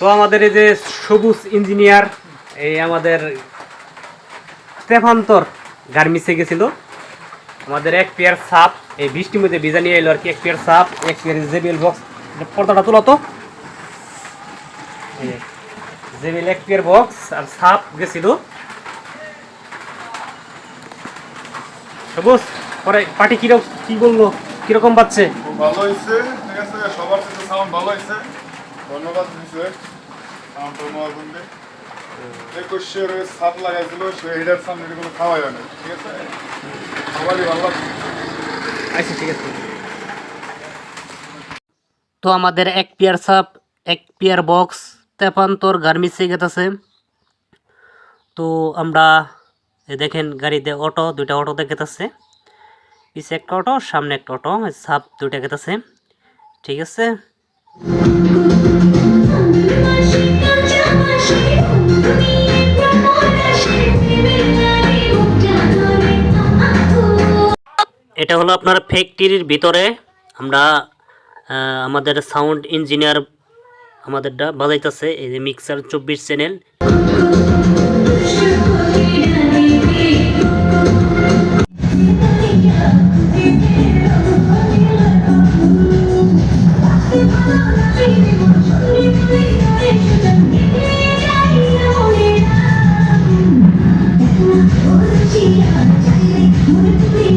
তো আমাদের এই যে সবুজ ইঞ্জিনিয়ার এই আমাদের স্টেফান্তর গার্মিসে গেছিল। আমাদের এক পেয়ার সাপ, এই বৃষ্টির মধ্যে ভিজা নিয়ে এলো আর কি, এক পেয়ার সাপ, এক পেয়ার জেবিএল বক্স পর্দাটা তুলো তো। জেবিএল এক পেয়ার বক্স আর সাপ গেছিল। সবুজ, পরে পার্টি কীরকম কি বলল? কীরকম পাচ্ছে ভালো হয়েছে ঠিক আছে, সবার সাথে সাউন্ড ভালো হয়েছে ধন্যবাদ আচ্ছা তো আমাদের এক পেয়ার সাপ, এক পেয়ার বক্স, তেপান্তর গার্মিসে গেতেছে তো আমরা দেখেন গাড়িতে অটো, দুইটা অটো দেখেতেছে পিছে একটা অটো, সামনে একটা অটো সাপ দুইটা গেতেছে ঠিক আছে? এটা হলো আপনার ফ্যাক্টরির ভিতরে আমরা আমাদের সাউন্ড ইঞ্জিনিয়ার আমাদেরটা বাজাইতেছে, এই যে মিক্সার চব্বিশ channel. Oh, she, uh, Jaylee,